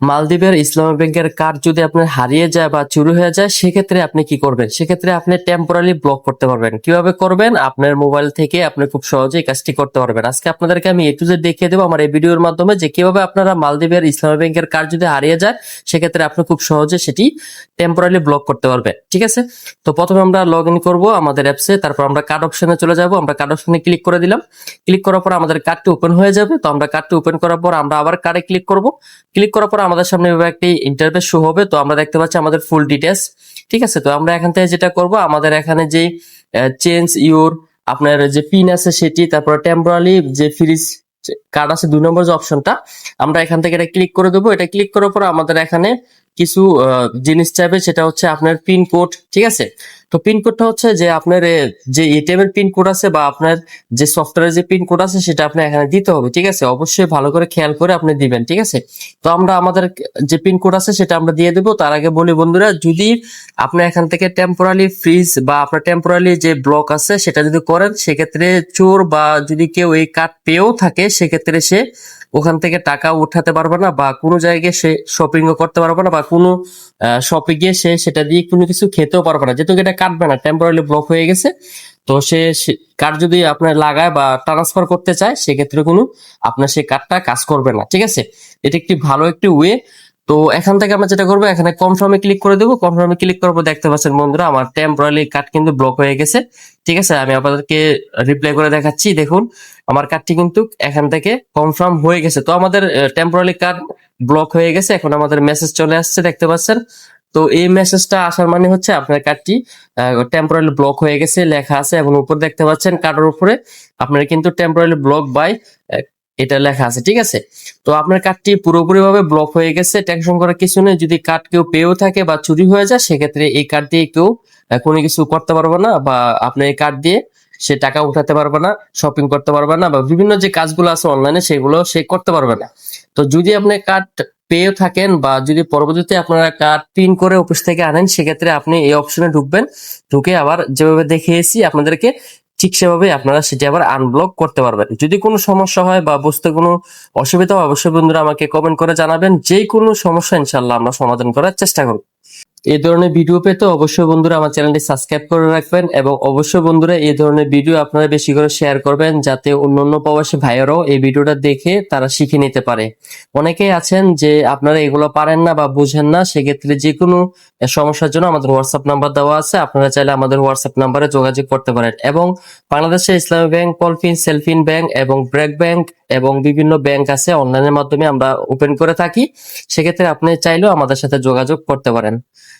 মালদ্বীপের ইসলামী ব্যাংকের কার্ড যদি আপনার হারিয়ে যায় বা চুরি হয়ে যায়, সেক্ষেত্রে আপনি কি করবেন? সেক্ষেত্রে আপনি টেম্পোরারি ব্লক করতে পারবেন। কীভাবে করবেন? আপনার মোবাইল থেকে আপনি খুব সহজেই কাজটি করতে পারবেন। আজকে আপনাদেরকে আমি এ টু দেখিয়ে দেবো আমার এই ভিডিওর মাধ্যমে যে কীভাবে আপনারা মালদ্বীপের ইসলামী ব্যাংকের কার্ড যদি হারিয়ে যায়, সেক্ষেত্রে আপনি খুব সহজে সেটি টেম্পোরারি ব্লক করতে পারবেন। ঠিক আছে? তো প্রথমে আমরা লগ ইন করব আমাদের অ্যাপসে তারপর আমরা কার্ড অপশনে চলে যাব। আমরা কার্ড অপশনে ক্লিক করে দিলাম। ক্লিক করার পর আমাদের কার্ডটি ওপেন হয়ে যাবে। তো আমরা কার্ডটি ওপেন করার পর আমরা আবার কার্ডে ক্লিক করব। ক্লিক করার পর আমাদের সামনে এভাবে একটি ইন্টারফেস শো হবে, তো আমরা দেখতে পাচ্ছি আমাদের ফুল ডিটেলস ঠিক আছে? তো আমরা এখান থেকে যেটা করব, আমাদের এখানে যে চেঞ্জ ইউর আপনার যে পিন আছে সেটি, তারপর টেম্পোরারি যে ফ্রিজ কার্ড আছে, দুই নম্বর যে অপশনটা আমরা এখান থেকে এটা ক্লিক করে দেবো। এটা ক্লিক করার পর আমাদের এখানে কিছু জিনিস চাইবে, সেটা হচ্ছে আপনার পিন কোড ঠিক আছে? তো পিন কোডটা হচ্ছে যে আপনার যে এটিএম এর পিন কোড আছে বা আপনার যে সফটওয়্যারের যে পিন কোড আছে সেটা আপনি এখানে দিতে হবে, ঠিক আছে? অবশ্যই ভালো করে খেয়াল করে আপনি দিবেন, ঠিক আছে? তো আমরা আমাদের যে পিন কোড আছে সেটা আমরা দিয়ে দেবো। তার আগে বলি বন্ধুরা, যদি আপনি এখান থেকে টেম্পোরারি ফ্রিজ বা আপনার টেম্পোরারি যে ব্লক আছে সেটা যদি করেন, সেক্ষেত্রে চোর বা যদি কেউ এই কার্ড পেয়েও থাকে, সেক্ষেত্রে সে ওখান থেকে টাকা উঠাতে পারবে না বা কোনো জায়গায় সে শপিং করতে পারবে না বা কোনো শপে গিয়ে সে সেটা দিয়ে কোনো কিছু খেতেও পারবে না। যেহেতু এটা কাটবে না টেম্পোরারি ব্লক হয়ে গেছে। তো সে কার্ড যদি আপনার লাগায় বা ট্রান্সফার করতে চায়, সেক্ষেত্রে কোনো আপনার সেই কার্ডটা কাজ করবে না, ঠিক আছে? এটা একটি ভালো একটি ওয়ে তো এখান থেকে আমরা যেটা করব, এখানে কনফার্মে ক্লিক করে দেবো। কনফার্মে ক্লিক করার পর দেখতে পাচ্ছেন বন্ধুরা, আমার টেম্পোরারি কার্ড কিন্তু ব্লক হয়ে গেছে, ঠিক আছে? আমি আপনাদেরকে রিপ্লাই করে দেখাচ্ছি, দেখুন, আমার কার্ডটি কিন্তু এখান থেকে কনফার্ম হয়ে গেছে। তো আমাদের টেম্পোরারি কার্ড ব্লক হয়ে গেছে, এখন আমাদের মেসেজ চলে আসছে, দেখতে পাচ্ছেন? তো এই মেসেজটা আসার মানে হচ্ছে আপনার কার্ডটি টেম্পোরারি ব্লক হয়ে গেছে, লেখা আছে এবং উপর দেখতে পাচ্ছেন কার্ডের উপরে আপনার কিন্তু টেম্পোরারি ব্লক বাই এটা লেখা আছে, ঠিক আছে? তো আপনার কার্ডটি পুরোপুরি ভাবে ব্লক হয়ে গেছে টেনশন করার কিছু নেই, যদি কার্ড কেউ পেয়েও থাকে বা চুরি হয়ে যায়, সেক্ষেত্রে এই কার্ড দিয়ে কেউ কোনো কিছু করতে পারবে না বা আপনি এই কার্ড দিয়ে সে টাকা উঠাতে পারবে না শপিং করতে পারবে না বা বিভিন্ন যে কাজগুলো আছে অনলাইনে সেগুলো সে করতে পারবে না। তো যদি আপনি কার্ড পেয়েও থাকেন বা যদি পরবর্তীতে আপনারা কার্ড প্রিন্ট করে অফিস থেকে আনেন, সেক্ষেত্রে আপনি এই অপশনে ঢুকবেন। ঢুকে আবার যেভাবে দেখিয়েছি, আপনাদেরকে ঠিক সেভাবে আপনারা সেটি আবার আনব্লক করতে পারবেন। যদি কোনো সমস্যা হয় বা বুঝতে কোনো অসুবিধা হয়, অবশ্যই বন্ধুরা আমাকে কমেন্ট করে জানাবেন। যে কোনো সমস্যা ইনশাল্লাহ আমরা সমাধান করার চেষ্টা করব। এই ধরনের ভিডিও পেতে অবশ্যই বন্ধুরা আমার চ্যানেলটি সাবস্ক্রাইব করে রাখবেন এবং অবশ্যই বন্ধুরা এই ধরনের ভিডিও আপনারা বেশি করে শেয়ার করবেন যাতে অন্যান্য প্রবাসী ভাইয়েরাও এই ভিডিওটা দেখে তারা শিখে নিতে পারে। অনেকেই আছেন যে আপনারা এগুলো পারেন না বা বুঝেন না, সেক্ষেত্রে যে কোনো সমস্যার জন্য আমাদের হোয়াটসঅ্যাপ নাম্বার দেওয়া আছে। আপনারা চাইলে আমাদের হোয়াটসঅ্যাপ নাম্বারে যোগাযোগ করতে পারেন এবং বাংলাদেশে ইসলামী ব্যাংক কলফিন সেলফিন ব্যাংক এবং ব্রেক ব্যাংক এবং বিভিন্ন ব্যাংক আছে অনলাইনের মাধ্যমে আমরা ওপেন করে থাকি। সেক্ষেত্রে আপনি চাইলেও আমাদের সাথে যোগাযোগ করতে পারেন।